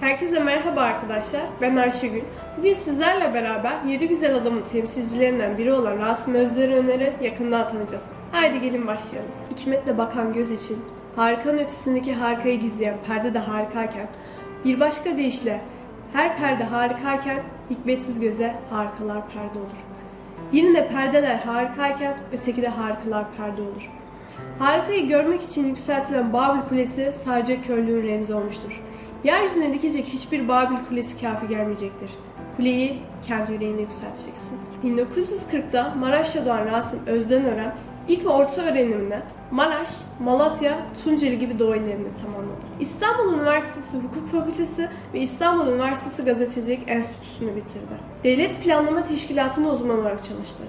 Herkese merhaba arkadaşlar. Ben Ayşegül. Bugün sizlerle beraber 7 güzel adamın temsilcilerinden biri olan Rasim Özder'i öneri yakından tanıyacağız. Haydi gelin başlayalım. Hikmetle bakan göz için harikanın ötesindeki harikayı gizleyen perde de harikayken bir başka deyişle her perde harikayken hikmetsiz göze harikalar perde olur. Birinde perdeler harikayken öteki de harikalar perde olur. Harikayı görmek için yükseltilen Babil Kulesi sadece körlüğün remzi olmuştur. Yeryüzüne dikecek hiçbir Babil Kulesi kafi gelmeyecektir. Kuleyi kendi yüreğine yükselteceksin. 1940'da Maraş'ta doğan Rasim Özdenören ilk ve orta öğrenimini Maraş, Malatya, Tunceli gibi doğu illerini tamamladı. İstanbul Üniversitesi Hukuk Fakültesi ve İstanbul Üniversitesi Gazetecilik Enstitüsü'nü bitirdi. Devlet Planlama Teşkilatı'nda uzman olarak çalıştı.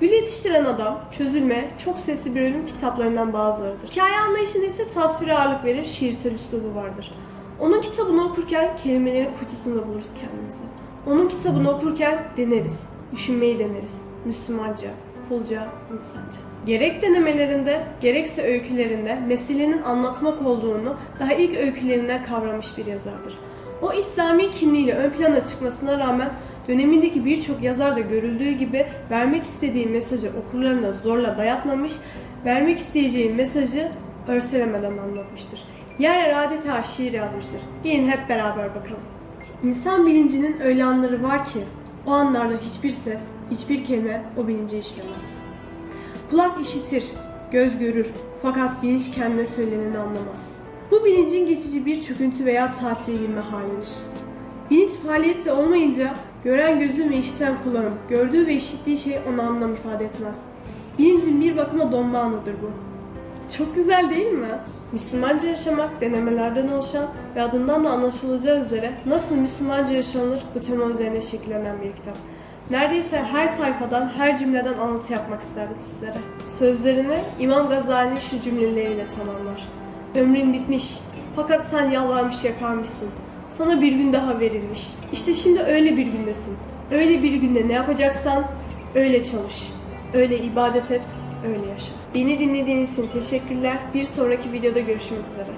Gül yetiştiren adam, çözülme, çok sesli bir ölüm kitaplarından bazılarıdır. Hikaye anlayışında ise tasvire ağırlık verir, şiirsel üslubu vardır. Onun kitabını okurken kelimelerin kutusunda buluruz kendimizi. Onun kitabını okurken deneriz, düşünmeyi deneriz. Müslümanca, kulca, insanca. Gerek denemelerinde, gerekse öykülerinde meselenin anlatmak olduğunu daha ilk öykülerinden kavramış bir yazardır. O İslami kimliğiyle ön plana çıkmasına rağmen dönemindeki birçok yazarda görüldüğü gibi vermek istediği mesajı okurlarına zorla dayatmamış, vermek isteyeceği mesajı örselemeden anlatmıştır. Yer yer adeta şiir yazmıştır. Gelin hep beraber bakalım. İnsan bilincinin öyle anları var ki o anlarda hiçbir ses, hiçbir kelime o bilinci işlemez. Kulak işitir, göz görür fakat bilinç kendine söyleneni anlamaz. Bu bilincin geçici bir çöküntü veya tatile girme halidir. Bilinç faaliyette olmayınca gören gözün ve işiten kulağın, gördüğü ve işittiği şey ona anlam ifade etmez. Bilincin bir bakıma donma anıdır bu. Çok güzel değil mi? Müslümanca yaşamak denemelerden oluşan ve adından da anlaşılacağı üzere nasıl Müslümanca yaşanılır bu tema üzerine şekillenen bir kitap. Neredeyse her sayfadan, her cümleden anlatı yapmak isterdim sizlere. Sözlerini İmam Gazali şu cümleleriyle tamamlar. Ömrün bitmiş fakat sen yalvarmış yakarmışsın. Sana bir gün daha verilmiş. İşte şimdi öyle bir gündesin. Öyle bir günde ne yapacaksan öyle çalış. Öyle ibadet et, öyle yaşa. Beni dinlediğiniz için teşekkürler. Bir sonraki videoda görüşmek üzere.